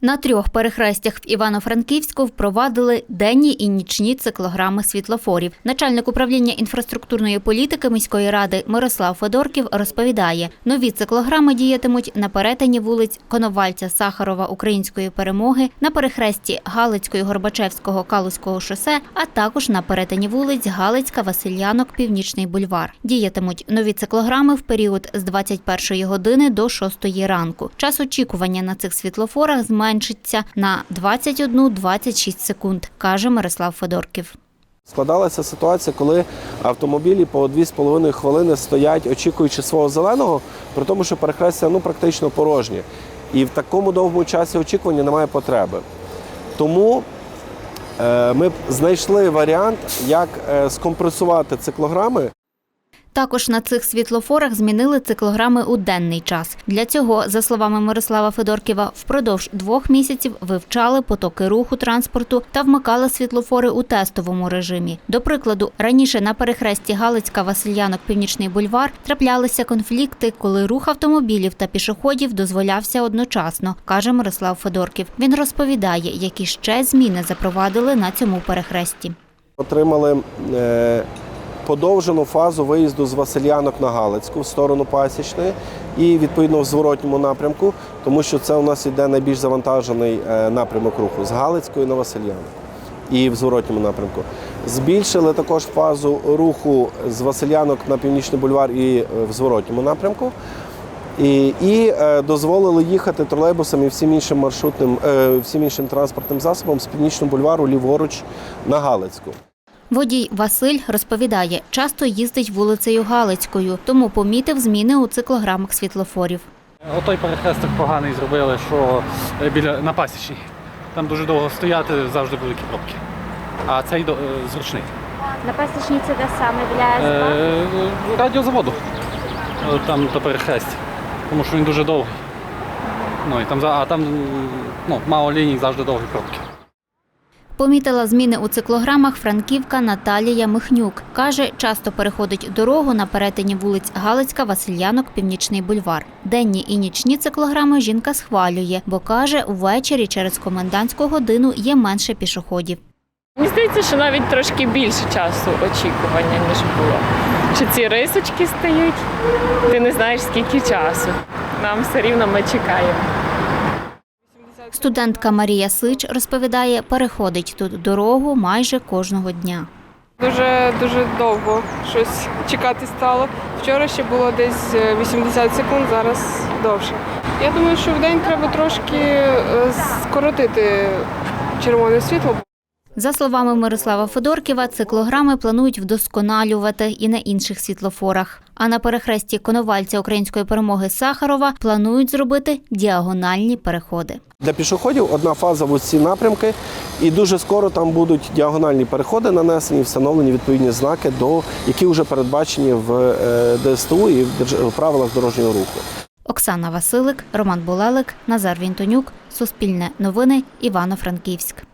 На трьох перехрестях в Івано-Франківську впровадили денні і нічні циклограми світлофорів. Начальник управління інфраструктурної політики міської ради Мирослав Федорків розповідає, нові циклограми діятимуть на перетині вулиць Коновальця, Сахарова, Української перемоги, на перехресті Галицької, Горбачевського, Калузького шосе, а також на перетині вулиць Галицька, Василянок, Північний бульвар. Діятимуть нові циклограми в період з 21 години до 6 ранку. Час очікування на цих світлофорах зменшиться на 21-26 секунд, каже Мирослав Федорків. Складалася ситуація, коли автомобілі по 2,5 хвилини стоять, очікуючи свого зеленого, при тому, що перехрестя ну, практично порожнє. І в такому довгому часі очікування немає потреби. Тому е, ми знайшли варіант, як е, скомпресувати циклограми Також на цих світлофорах змінили циклограми у денний час. Для цього, за словами Мирослава Федорківа, впродовж двох місяців вивчали потоки руху транспорту та вмикали світлофори у тестовому режимі. До прикладу, раніше на перехресті Галицька, Василянок, Північний бульвар траплялися конфлікти, коли рух автомобілів та пішоходів дозволявся одночасно, каже Мирослав Федорків. Він розповідає, які ще зміни запровадили на цьому перехресті. отримали е, подовжену фазу виїзду з Василянок на Галицьку в сторону Пасічної і відповідно в зворотньому напрямку, тому що це у нас іде найбільш завантажений е, напрямок руху з Галицької на Василянок і в зворотньому напрямку. Збільшили також фазу руху з Василянок на Північний бульвар і е, в зворотньому напрямку. І, і е, дозволили їхати тролейбусам і всім іншим маршрутним, всім іншим транспортним засобам з північного бульвару ліворуч на Галицьку. Водій Василь розповідає, часто їздить вулицею Галицькою, тому помітив зміни у циклограмах світлофорів. Отой перехресток поганий зробили, що е, біля на пасічній. Там дуже довго стояти, завжди великі пробки. А цей до- е, зручний. На пасічні це де саме біля СП? Е, радіозаводу. Е, Там до перехрестя. Тому що він дуже довгий. Ну, і там, а там ну, мало ліній, завжди довгі пробки. Помітила зміни у циклограмах франківка Наталія Михнюк. Каже, часто переходить дорогу на перетині вулиць Галицька, Василянок, Північний бульвар. Денні і нічні циклограми жінка схвалює, бо каже, ввечері через комендантську годину є менше пішоходів. Мені здається, що навіть трошки більше часу очікування, ніж було. Що ці рисочки стають, ти не знаєш скільки часу. Нам все рівно ми чекаємо. Студентка Марія Сич розповідає, переходить тут дорогу майже кожного дня. Дуже дуже довго щось чекати стало. Вчора ще було десь е, 80 секунд, зараз довше. Я думаю, що в день треба трошки е, скоротити червоне світло. За словами Мирослава Федорківа, циклограми планують вдосконалювати і на інших світлофорах. А на перехресті Коновальця Української перемоги Сахарова планують зробити діагональні переходи. Для пішоходів одна фаза в усі напрямки, і дуже скоро там будуть діагональні переходи нанесені, встановлені відповідні знаки, до які вже передбачені в е, ДСТУ і в правилах дорожнього руху. Оксана Василик, Роман Булелик, Назар Вінтонюк, Суспільне новини, Івано-Франківськ.